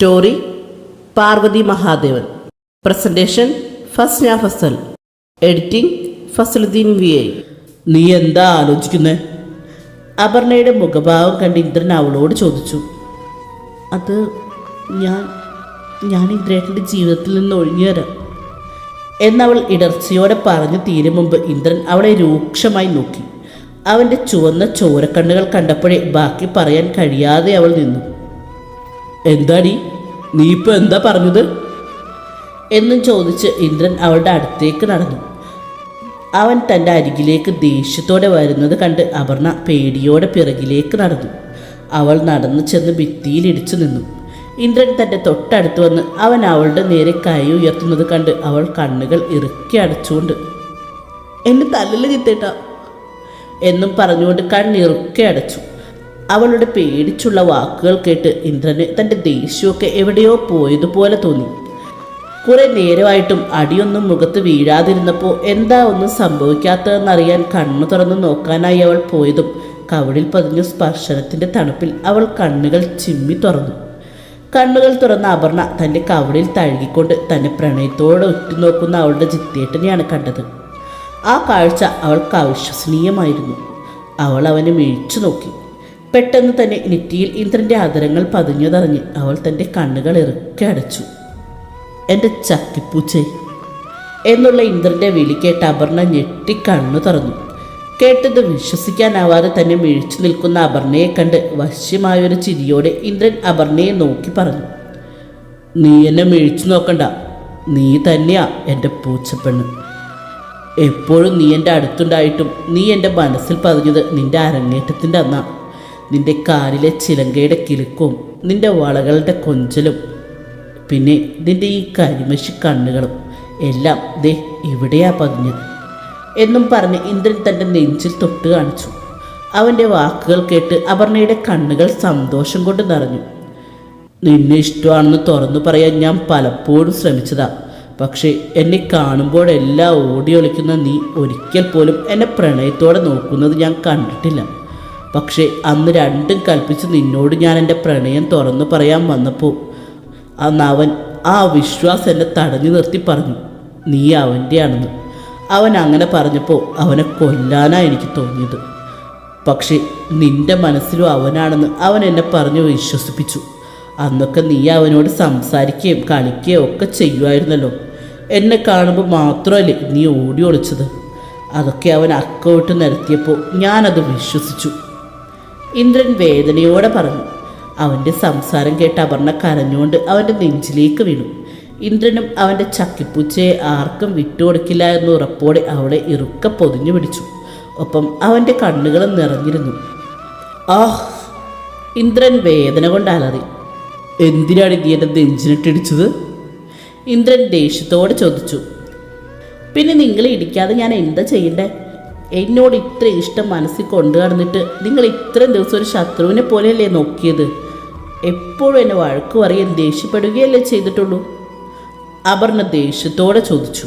Story Parvathy Mahadevan. Presentation Fasna Fasal. Editing Fasaludheen V I. നീ എന്താ ആലോചിക്കുന്നേ? അപർണയുടെ മുഖഭാവം കണ്ട് ഇന്ദ്രൻ അവളോട് ചോദിച്ചു. അത് ഞാൻ ഞാൻ ഇന്ദ്രേട്ടന്റെ ജീവിതത്തിൽ നിന്ന് ഒഴിഞ്ഞു തരാം എന്നവൾ ഇടർച്ചയോടെ പറഞ്ഞു തീരും മുമ്പ് ഇന്ദ്രൻ അവളെ രൂക്ഷമായി നോക്കി. അവന്റെ ചുവന്ന ചോരക്കണ്ണുകൾ കണ്ടപ്പോഴേ ബാക്കി പറയാൻ കഴിയാതെ അവൾ നിന്നു. എന്താടി? നീ ഇപ്പോൾ എന്താ പറഞ്ഞത്? എന്നും ചോദിച്ച് ഇന്ദ്രൻ അവളുടെ അടുത്തേക്ക് നടന്നു. അവൻ തന്റെ അരികിലേക്ക് ദേഷ്യത്തോടെ വരുന്നത് കണ്ട് അപർണ പേടിയോടെ പിറകിലേക്ക് നടന്നു. അവൾ നടന്നു ചെന്ന് ഭിത്തിയിലിടിച്ചു നിന്നു. ഇന്ദ്രൻ തന്റെ തൊട്ടടുത്ത് വന്ന് അവൻ അവളുടെ നേരെ കൈ ഉയർത്തുന്നത് കണ്ട് അവൾ കണ്ണുകൾ ഇറുക്കി അടച്ചുകൊണ്ട് എന്നെ തല്ലല് ചിത്തേട്ട എന്നും പറഞ്ഞുകൊണ്ട് കണ്ണിറുക്കെ അടച്ചു. അവളുടെ പേടിച്ചുള്ള വാക്കുകൾ കേട്ട് ഇന്ദ്രന് തന്റെ ദേഷ്യമൊക്കെ എവിടെയോ പോയതുപോലെ തോന്നി. കുറെ നേരമായിട്ടും അടിയൊന്നും മുഖത്ത് വീഴാതിരുന്നപ്പോൾ എന്താ ഒന്നും സംഭവിക്കാത്തതെന്നറിയാൻ കണ്ണു തുറന്നു നോക്കാനായി അവൾ പോയതും കവിളിൽ പതിഞ്ഞ സ്പർശനത്തിന്റെ തണുപ്പിൽ അവൾ കണ്ണുകൾ ചിമ്മി തുറന്നു. കണ്ണുകൾ തുറന്ന അപർണ തന്റെ കവിളിൽ തഴുകിക്കൊണ്ട് തന്നെ പ്രണയത്തോടെ ഉറ്റുനോക്കുന്ന അവളുടെ ചിത്തേട്ടനെയാണ് കണ്ടത്. ആ കാഴ്ച അവൾക്ക് അവിശ്വസനീയമായിരുന്നു. അവൾ അവനെ മിഴിച്ചു നോക്കി. പെട്ടെന്ന് തന്നെ നെറ്റിയിൽ ഇന്ദ്രന്റെ ആദരങ്ങൾ പതിഞ്ഞതറിഞ്ഞ് അവൾ തന്റെ കണ്ണുകൾ ഇറുക്കെ അടച്ചു. എന്റെ ചക്കിപ്പൂച്ചേ എന്നുള്ള ഇന്ദ്രന്റെ വിളി കേട്ട് അപർണ ഞെട്ടി കണ്ണു തുറന്നു. കേട്ടത് വിശ്വസിക്കാനാവാതെ തന്നെ മിഴിച്ചു നിൽക്കുന്ന അപർണയെ കണ്ട് വശ്യമായൊരു ചിരിയോടെ ഇന്ദ്രൻ അപർണയെ നോക്കി പറഞ്ഞു. നീ എന്നെ മിഴിച്ചു നോക്കണ്ട. നീ തന്നെയാ എന്റെ പൂച്ചപ്പെണ്ണ്. എപ്പോഴും നീ എന്റെ അടുത്തുണ്ടായിട്ടും നീ എന്റെ മനസ്സിൽ പതിഞ്ഞത് നിന്റെ അരങ്ങേറ്റത്തിന്റെ അന്നാ. നിന്റെ കാലിലെ ചിലങ്കയുടെ കിലുക്കും നിന്റെ വളകളുടെ കൊഞ്ചലും പിന്നെ നിന്റെ ഈ കരിമശി കണ്ണുകളും എല്ലാം ദേ ഇവിടെയാ പതിഞ്ഞത് എന്നും പറഞ്ഞ് ഇന്ദ്രൻ തന്റെ നെഞ്ചിൽ തൊട്ട് കാണിച്ചു. അവന്റെ വാക്കുകൾ കേട്ട് അപർണയുടെ കണ്ണുകൾ സന്തോഷം കൊണ്ട് നിറഞ്ഞു. നിന്നെ ഇഷ്ടമാണെന്ന് തുറന്നു പറയാൻ ഞാൻ പലപ്പോഴും ശ്രമിച്ചതാ. പക്ഷേ എന്നെ കാണുമ്പോഴെല്ലാം ഓടി ഒളിക്കുന്ന നീ ഒരിക്കൽ പോലും എന്നെ പ്രണയത്തോടെ നോക്കുന്നത് ഞാൻ കണ്ടിട്ടില്ല. പക്ഷേ അന്ന് രണ്ടും കൽപ്പിച്ച് നിന്നോട് ഞാൻ എന്റെ പ്രണയം തുറന്നു പറയാൻ വന്നപ്പോൾ അന്ന് അവൻ ആ വിശ്വാസം എന്നെ തടഞ്ഞു നിർത്തി പറഞ്ഞു നീ അവന്റെയാണെന്ന്. അവൻ അങ്ങനെ പറഞ്ഞപ്പോൾ അവനെ കൊല്ലാനാണ് എനിക്ക് തോന്നിയത്. പക്ഷേ നിന്റെ മനസ്സിലും അവനാണെന്ന് അവൻ എന്നെ പറഞ്ഞു വിശ്വസിപ്പിച്ചു. അന്നൊക്കെ നീ അവനോട് സംസാരിക്കുകയും കളിക്കുകയും ഒക്കെ ചെയ്യുമായിരുന്നല്ലോ. എന്നെ കാണുമ്പോൾ മാത്രമല്ലേ നീ ഓടി ഒളിച്ചത്? അതൊക്കെ അവൻ അക്കൗട്ട് നിരത്തിയപ്പോൾ ഞാനത് വിശ്വസിച്ചു. ഇന്ദ്രൻ വേദനയോടെ പറഞ്ഞു അവന്റെ സംസാരം കേട്ട് അപർണ കരഞ്ഞുകൊണ്ട് അവന്റെ നെഞ്ചിലേക്ക് വീണു. ഇന്ദ്രനും അവന്റെ ചക്കിപ്പൂച്ചയെ ആർക്കും വിട്ടുകൊടുക്കില്ല എന്ന ഉറപ്പോടെ അവളെ ഇറുക്ക പൊതിഞ്ഞു പിടിച്ചു. ഒപ്പം അവന്റെ കണ്ണുകൾ നിറഞ്ഞിരുന്നു. ആഹ് ഇന്ദ്രൻ വേദന കൊണ്ട് അലറി. എന്തിനാണ് നീ എന്റെ നെഞ്ചിനിട്ടിടിച്ചത് ഇന്ദ്രൻ ദേഷ്യത്തോടെ ചോദിച്ചു. പിന്നെ നിങ്ങളെ ഇടിക്കാതെ ഞാൻ എന്താ ചെയ്യണ്ടേ? എന്നോട് ഇത്ര ഇഷ്ടം മനസ്സിൽ കൊണ്ടു നടന്നിട്ട് നിങ്ങൾ ഇത്രയും ദിവസം ഒരു ശത്രുവിനെ പോലെയല്ലേ നോക്കിയത്? എപ്പോഴും എന്നെ വഴക്ക് പറയുകയും ദേഷ്യപ്പെടുകയല്ലേ ചെയ്തിട്ടുള്ളൂ. അപർണ ദേഷ്യത്തോടെ ചോദിച്ചു.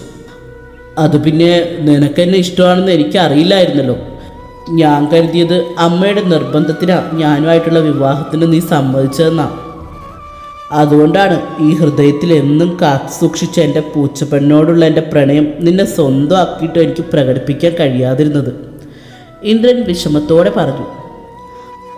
അത് പിന്നെ നിനക്കെന്നെ ഇഷ്ടമാണെന്ന് എനിക്ക് അറിയില്ലായിരുന്നല്ലോ. ഞാൻ കരുതിയത് അമ്മയുടെ നിർബന്ധത്തിനാ ഞാനുമായിട്ടുള്ള വിവാഹത്തിന് നീ സമ്മതിച്ചതെന്നാ. അതുകൊണ്ടാണ് ഈ ഹൃദയത്തിൽ എന്നും കാത്തു സൂക്ഷിച്ച എന്റെ പൂച്ചപ്പെണ്ണോടുള്ള എന്റെ പ്രണയം നിന്നെ സ്വന്തമാക്കിയിട്ട് എനിക്ക് പ്രകടിപ്പിക്കാൻ കഴിയാതിരുന്നത്. ഇന്ദ്രൻ വിഷമത്തോടെ പറഞ്ഞു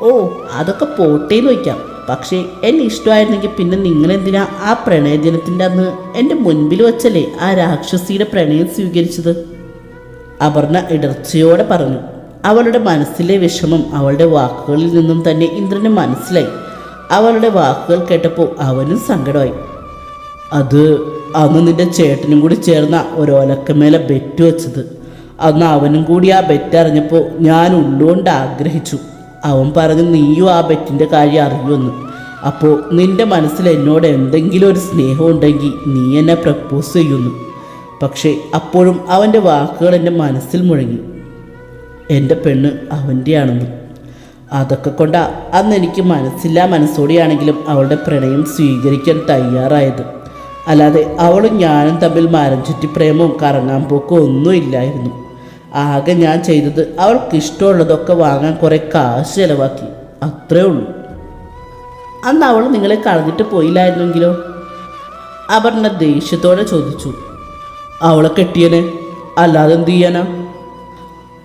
ഓ അതൊക്കെ പോട്ടേന്ന് വയ്ക്കാം. പക്ഷേ എന്നെ ഇഷ്ടമായിരുന്നെങ്കിൽ പിന്നെ നിങ്ങളെന്തിനാ ആ പ്രണയദിനത്തിന്റെ അന്ന് എന്റെ മുൻപിൽ വച്ചല്ലേ ആ രാക്ഷസിയുടെ പ്രണയം സ്വീകരിച്ചത്? അപർണ ഇടർച്ചയോടെ പറഞ്ഞു അവളുടെ മനസ്സിലെ വിഷമം അവളുടെ വാക്കുകളിൽ നിന്നും തന്നെ ഇന്ദ്രന് മനസ്സിലായി. അവളുടെ വാക്കുകൾ കേട്ടപ്പോൾ അവനും സങ്കടമായി. അത് അന്ന് നിന്റെ ചേട്ടനും കൂടി ചേർന്ന ഒരോലക്കമേലെ ബെറ്റ് വെച്ചത്. അന്ന് അവനും കൂടി ആ ബെറ്റ് അറിഞ്ഞപ്പോൾ ഞാൻ ഉള്ളുകൊണ്ട് ആഗ്രഹിച്ചു. അവൻ പറഞ്ഞു നീയും ആ ബെറ്റിന്റെ കാര്യം അറിയുമെന്ന്. അപ്പോൾ നിന്റെ മനസ്സിൽ എന്നോട് എന്തെങ്കിലും ഒരു സ്നേഹമുണ്ടെങ്കിൽ നീ എന്നെ പ്രപ്പോസ് ചെയ്യുന്നു. പക്ഷേ അപ്പോഴും അവന്റെ വാക്കുകൾ എന്റെ മനസ്സിൽ മുഴങ്ങി. എന്റെ പെണ്ണ് അവന്റെയാണെന്ന് അതൊക്കെ കൊണ്ടാ അന്ന് എനിക്ക് മനസ്സില്ലാ മനസ്സോടെയാണെങ്കിലും അവളുടെ പ്രണയം സ്വീകരിക്കാൻ തയ്യാറായത്. അല്ലാതെ അവളും ഞാനും തമ്മിൽ മരം ചുറ്റി പ്രേമവും കറങ്ങാൻ പോക്കും ഒന്നുമില്ലായിരുന്നു ആകെ ഞാൻ ചെയ്തത് അവൾക്ക് ഇഷ്ടമുള്ളതൊക്കെ വാങ്ങാൻ കുറേ കാശ് ചിലവാക്കി. അത്രേ ഉള്ളൂ. അന്ന് അവൾ നിങ്ങളെ കളഞ്ഞിട്ട് പോയില്ലായിരുന്നെങ്കിലോ? അപർണ ദേഷ്യത്തോടെ ചോദിച്ചു. അവളെ കെട്ടിയനെ അല്ലാതെ എന്ത് ചെയ്യാനാ?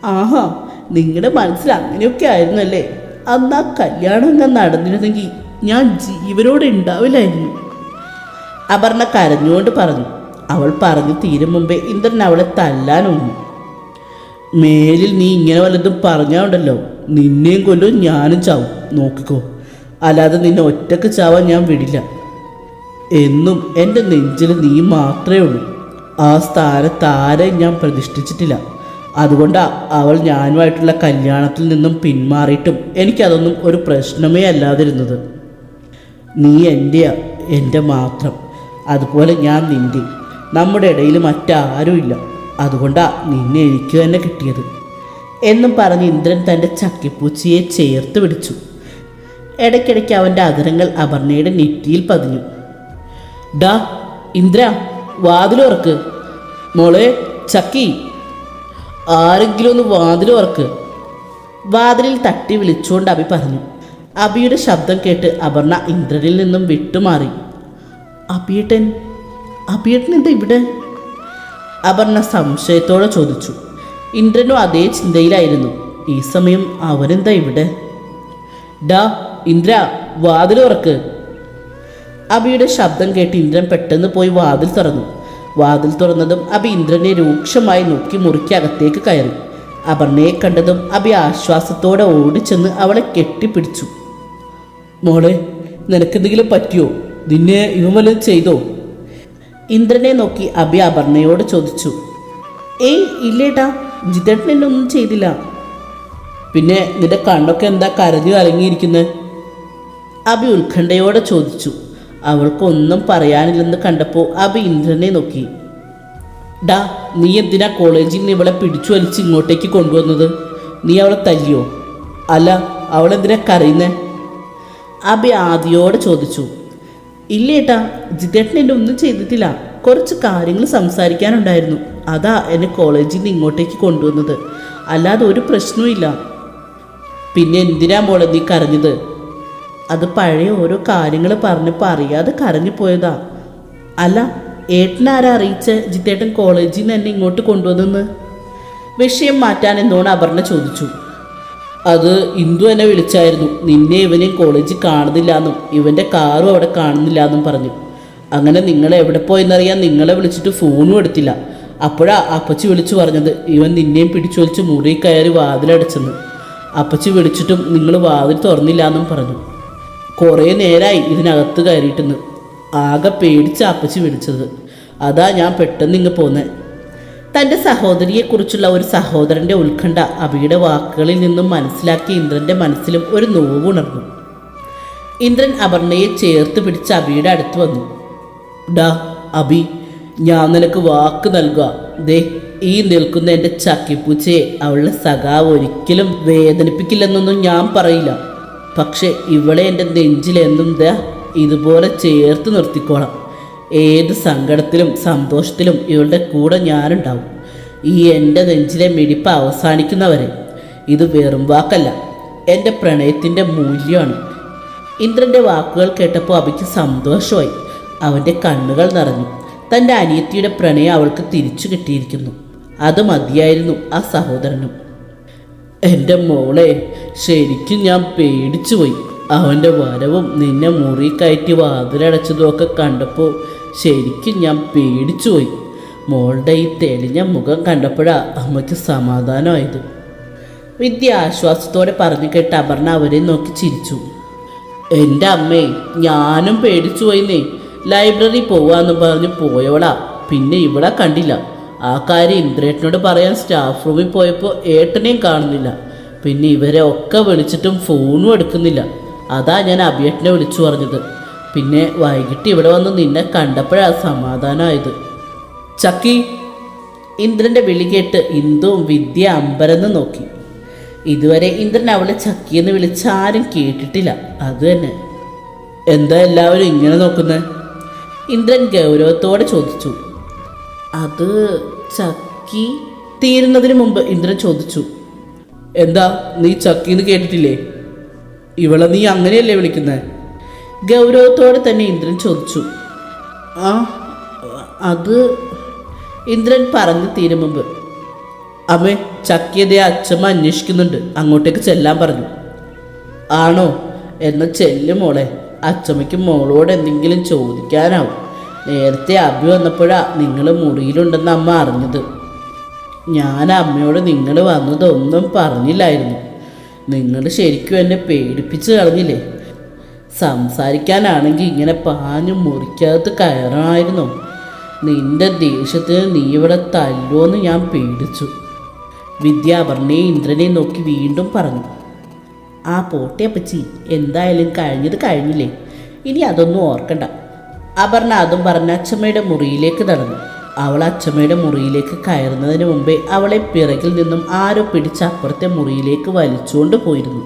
ആഹാ നിങ്ങളുടെ മനസ്സിൽ അങ്ങനെയൊക്കെ ആയിരുന്നല്ലേ? അന്ന് ആ കല്യാണം അങ്ങ് നടന്നിരുന്നെങ്കിൽ ഞാൻ ജീവനോടെ ഉണ്ടാവില്ലായിരുന്നു അപർണ കരഞ്ഞുകൊണ്ട് പറഞ്ഞു അവൾ പറഞ്ഞു തീരും മുമ്പേ ഇന്ദ്രൻ അവളെ തല്ലാനൊന്നു മേലിൽ നീ ഇങ്ങനെ വല്ലതും പറഞ്ഞാണ്ടല്ലോ നിന്നെയും കൊല്ലും ഞാനും ചാവും. നോക്കിക്കോ അല്ലാതെ നിന്നെ ഒറ്റയ്ക്ക് ചാവാൻ ഞാൻ വിടില്ല. എന്നും എന്റെ നെഞ്ചിൽ നീ മാത്രമേ ഉള്ളൂ. ആ സ്ഥാനത്ത് ആരെയും ഞാൻ പ്രതിഷ്ഠിച്ചിട്ടില്ല. അതുകൊണ്ടാണ് അവൾ ഞാനുമായിട്ടുള്ള കല്യാണത്തിൽ നിന്നും പിന്മാറിയിട്ടും എനിക്കതൊന്നും ഒരു പ്രശ്നമേ അല്ലാതിരുന്നത്. നീ എന്റെയാ എന്റെ മാത്രം. അതുപോലെ ഞാൻ നിന്റെ നമ്മുടെ ഇടയിൽ മറ്റാരുമില്ല. അതുകൊണ്ടാണ് നിന്നെ എനിക്ക് തന്നെ കിട്ടിയത്. എന്നും പറഞ്ഞ് ഇന്ദ്രൻ തന്റെ ചക്കിപ്പൂച്ചിയെ ചേർത്ത് പിടിച്ചു. ഇടയ്ക്കിടയ്ക്ക് അവന്റെ അകരങ്ങൾ അപർണയുടെ നെറ്റിയിൽ പതിഞ്ഞു. ഡാ ഇന്ദ്ര വാതിലുറക്ക്. മോളെ ചക്കി ആരെങ്കിലും ഒന്ന് വാതിൽ ഉറക്ക് വാതിലിൽ തട്ടി വിളിച്ചുകൊണ്ട് അബി പറഞ്ഞു. അബിയുടെ ശബ്ദം കേട്ട് അപർണ ഇന്ദ്രനിൽ നിന്നും വിട്ടുമാറി. അബിയേട്ടൻ അബിയേട്ടൻ എന്താ ഇവിടെ? അപർണ സംശയത്തോടെ ചോദിച്ചു. ഇന്ദ്രനും അതേ ചിന്തയിലായിരുന്നു. ഈ സമയം അവനെന്താ ഇവിടെ? ഡാ ഇന്ദ്ര വാതിൽ ഉറക്ക് അബിയുടെ ശബ്ദം കേട്ട് ഇന്ദ്രൻ പെട്ടെന്ന് പോയി വാതിൽ തുറന്നു. വാതിൽ തുറന്നതും അബി ഇന്ദ്രനെ രൂക്ഷമായി നോക്കി മുറിക്ക് അകത്തേക്ക് കയറി. അപർണയെ കണ്ടതും അബി ആശ്വാസത്തോടെ ഓടിച്ചെന്ന് അവളെ കെട്ടിപ്പിടിച്ചു. മോളെ നിനക്കെന്തെങ്കിലും പറ്റിയോ? നിന്നെ വല്ലതും ചെയ്തോ? ഇന്ദ്രനെ നോക്കി അബി അപർണയോട് ചോദിച്ചു. ഏയ് ഇല്ലേട്ടാ ജിതേട്ടൻ എന്നെ ഒന്നും ചെയ്തില്ല. പിന്നെ നിന്റെ കണ്ണൊക്കെ എന്താ കരഞ്ഞു കലങ്ങിയിരിക്കുന്നത് അബി ഉത്കണ്ഠയോടെ ചോദിച്ചു. അവൾക്കൊന്നും പറയാനില്ലെന്ന് കണ്ടപ്പോൾ അബി ഇന്ദ്രനെ നോക്കി. ഡാ നീ എന്തിനാ കോളേജിൽ നിന്ന് ഇവളെ പിടിച്ചു വലിച്ച് ഇങ്ങോട്ടേക്ക് കൊണ്ടുവന്നത്? നീ അവളെ തല്ലിയോ? അല്ല അവളെന്തിനാ കരയുന്നേ? അബി ആദിയോട് ചോദിച്ചു. ഇല്ലേട്ടാ ജിതേട്ടൻ എന്നെ ഒന്നും ചെയ്തിട്ടില്ല. കുറച്ച് കാര്യങ്ങൾ സംസാരിക്കാനുണ്ടായിരുന്നു. അതാ എന്നെ കോളേജിൽ നിന്ന് ഇങ്ങോട്ടേക്ക് കൊണ്ടുവന്നത്. അല്ലാതെ ഒരു പ്രശ്നവും ഇല്ല. പിന്നെ എന്തിനാ മോളെ നീ കരഞ്ഞത്? അത് പഴയ ഓരോ കാര്യങ്ങൾ പറഞ്ഞപ്പോൾ അറിയാതെ കരഞ്ഞു പോയതാ. അല്ല ഏട്ടനാരാ അറിയിച്ച് ജിത്തേട്ടൻ കോളേജിൽ നിന്ന് എന്നെ ഇങ്ങോട്ട് കൊണ്ടുവന്നെന്ന്? വിഷയം മാറ്റാൻ എന്തുകൊണ്ട് അപർണ ചോദിച്ചു. അത് ഇന്ദു എന്നെ വിളിച്ചായിരുന്നു. നിന്നെ ഇവനെയും കോളേജിൽ കാണുന്നില്ല എന്നും ഇവന്റെ കാറും അവിടെ കാണുന്നില്ല എന്നും പറഞ്ഞു. അങ്ങനെ നിങ്ങൾ എവിടെ പോയെന്നറിയാൻ നിങ്ങളെ വിളിച്ചിട്ട് ഫോണും എടുത്തില്ല. അപ്പോഴാ അപ്പച്ചി വിളിച്ചു പറഞ്ഞത് ഇവൻ നിന്നെയും പിടിച്ചൊലിച്ച് മുറി കയറി വാതിലടച്ചെന്ന്. അപ്പച്ചി വിളിച്ചിട്ടും നിങ്ങൾ വാതിൽ തുറന്നില്ല എന്നും പറഞ്ഞു. കുറേ നേരമായി ഇതിനകത്ത് കയറിയിട്ടെന്ന് ആകെ പേടിച്ച് അപ്പച്ചി വിളിച്ചത്. അതാ ഞാൻ പെട്ടെന്ന് ഇങ്ങ് പോന്നെ. തന്റെ സഹോദരിയെക്കുറിച്ചുള്ള ഒരു സഹോദരന്റെ ഉത്കണ്ഠ അബിയുടെ വാക്കുകളിൽ നിന്നും മനസ്സിലാക്കി ഇന്ദ്രന്റെ മനസ്സിലും ഒരു നോവ് ഉണർന്നു. ഇന്ദ്രൻ അപർണയെ ചേർത്ത് പിടിച്ച് അബിയുടെ അടുത്ത് വന്നു. ഡാ അബി ഞാൻ നിനക്ക് വാക്ക് നൽകുക ദേ ഈ നിൽക്കുന്ന എന്റെ ചക്കിപ്പൂച്ചയെ അവളുടെ സഖാവ് ഒരിക്കലും വേദനിപ്പിക്കില്ലെന്നൊന്നും ഞാൻ പറയില്ല. പക്ഷേ ഇവളെ എന്റെ നെഞ്ചിലെന്നും ദ ഇതുപോലെ ചേർത്ത് നിർത്തിക്കോളാം. ഏത് സങ്കടത്തിലും സന്തോഷത്തിലും ഇവളുടെ കൂടെ ഞാനുണ്ടാവും. ഈ എന്റെ നെഞ്ചിലെ മിടിപ്പ് അവസാനിക്കുന്നവരെ ഇത് വെറും വാക്കല്ല എന്റെ പ്രണയത്തിന്റെ മൂല്യമാണ്. ഇന്ദ്രന്റെ വാക്കുകൾ കേട്ടപ്പോൾ അവയ്ക്ക് സന്തോഷമായി. അവന്റെ കണ്ണുകൾ നിറഞ്ഞു. തന്റെ അനിയത്തിയുടെ പ്രണയം അവൾക്ക് തിരിച്ചു കിട്ടിയിരിക്കുന്നു. അത് മതിയായിരുന്നു ആ സഹോദരനും. എന്റെ മോളെ ശരിക്കും ഞാൻ പേടിച്ചു പോയി. അവന്റെ വരവും നിന്നെ മുറി കയറ്റി വാതിലടച്ചതും ഒക്കെ കണ്ടപ്പോൾ ശരിക്കും ഞാൻ പേടിച്ചു പോയി. മോളുടെ ഈ തെളിഞ്ഞ മുഖം കണ്ടപ്പോഴാണ് അമ്മയ്ക്ക് സമാധാനമായത്. വിദ്യ ആശ്വാസത്തോടെ പറഞ്ഞു കേട്ട് അപർണ അവരെ നോക്കി ചിരിച്ചു. എന്റെ അമ്മേ ഞാനും പേടിച്ചു പോയിന്നേ. ലൈബ്രറി പോവാന്ന് പറഞ്ഞ് പോയോളാ പിന്നെ ഇവിടെ കണ്ടില്ല. ആ കാര്യം ഇന്ദ്രേട്ടനോട് പറയാൻ സ്റ്റാഫ് റൂമിൽ പോയപ്പോൾ ഏട്ടനെയും കാണുന്നില്ല. പിന്നെ ഇവരെ ഒക്കെ വിളിച്ചിട്ടും ഫോണും എടുക്കുന്നില്ല. അതാ ഞാൻ അഭിയേട്ടനെ വിളിച്ചു പറഞ്ഞത്. പിന്നെ വൈകിട്ട് ഇവിടെ വന്ന് നിന്നെ കണ്ടപ്പോഴാണ് സമാധാനമായത് ചക്കി ഇന്ദ്രന്റെ വിളി കേട്ട് ഇന്ദുവും വിദ്യ അമ്പരന്ന് നോക്കി. ഇതുവരെ ഇന്ദ്രൻ അവളെ ചക്കിയെന്ന് വിളിച്ച് ആരും കേട്ടിട്ടില്ല. അത് തന്നെ. എന്താ എല്ലാവരും ഇങ്ങനെ നോക്കുന്നത് ഇന്ദ്രൻ ഗൗരവത്തോടെ ചോദിച്ചു. അത് ചക്കി തീരുന്നതിന് മുമ്പ് ഇന്ദ്രൻ ചോദിച്ചു എന്താ നീ ചക്കിന്ന് കേട്ടിട്ടില്ലേ? ഇവളെ നീ അങ്ങനെയല്ലേ വിളിക്കുന്നത് ഗൗരവത്തോടെ തന്നെ ഇന്ദ്രൻ ചോദിച്ചു ആ അത് ഇന്ദ്രൻ പറഞ്ഞു തീരും മുമ്പ്. അമ്മേ ചക്കിയതേ അച്ഛമ്മ അന്വേഷിക്കുന്നുണ്ട് അങ്ങോട്ടേക്ക് ചെല്ലാൻ പറഞ്ഞു. ആണോ? എന്ന ചെല്ലു മോളെ അച്ചമ്മയ്ക്ക് മോളോട് എന്തെങ്കിലും ചോദിക്കാനാവും. നേരത്തെ അഭി വന്നപ്പോഴാ നിങ്ങൾ മുറിയിലുണ്ടെന്ന് അമ്മ അറിഞ്ഞത്. ഞാൻ അമ്മയോട് നിങ്ങൾ വന്നതൊന്നും പറഞ്ഞില്ലായിരുന്നു. നിങ്ങൾ ശരിക്കും എന്നെ പേടിപ്പിച്ച് കളഞ്ഞില്ലേ? സംസാരിക്കാനാണെങ്കിൽ ഇങ്ങനെ പാഞ്ഞു മുറിക്കകത്ത് കയറണമായിരുന്നു നിന്റെ ദേഷ്യത്തിന് നീ ഇവിടെ തല്ലുമെന്ന് ഞാൻ പേടിച്ചു. വിദ്യാഭരണയെ ഇന്ദ്രനെ നോക്കി വീണ്ടും പറഞ്ഞു. ആ പോട്ടെ അപ്പച്ചി എന്തായാലും കഴിഞ്ഞത് കഴിഞ്ഞില്ലേ? ഇനി അതൊന്നും ഓർക്കണ്ട. അപർണ അതും പറഞ്ഞ് അച്ഛമ്മയുടെ മുറിയിലേക്ക് നടന്നു. അവൾ അച്ഛമ്മയുടെ മുറിയിലേക്ക് കയറുന്നതിന് മുമ്പേ അവളെ പിറകിൽ നിന്നും ആരോ പിടിച്ച് അപ്പുറത്തെ മുറിയിലേക്ക് വലിച്ചുകൊണ്ട് പോയിരുന്നു.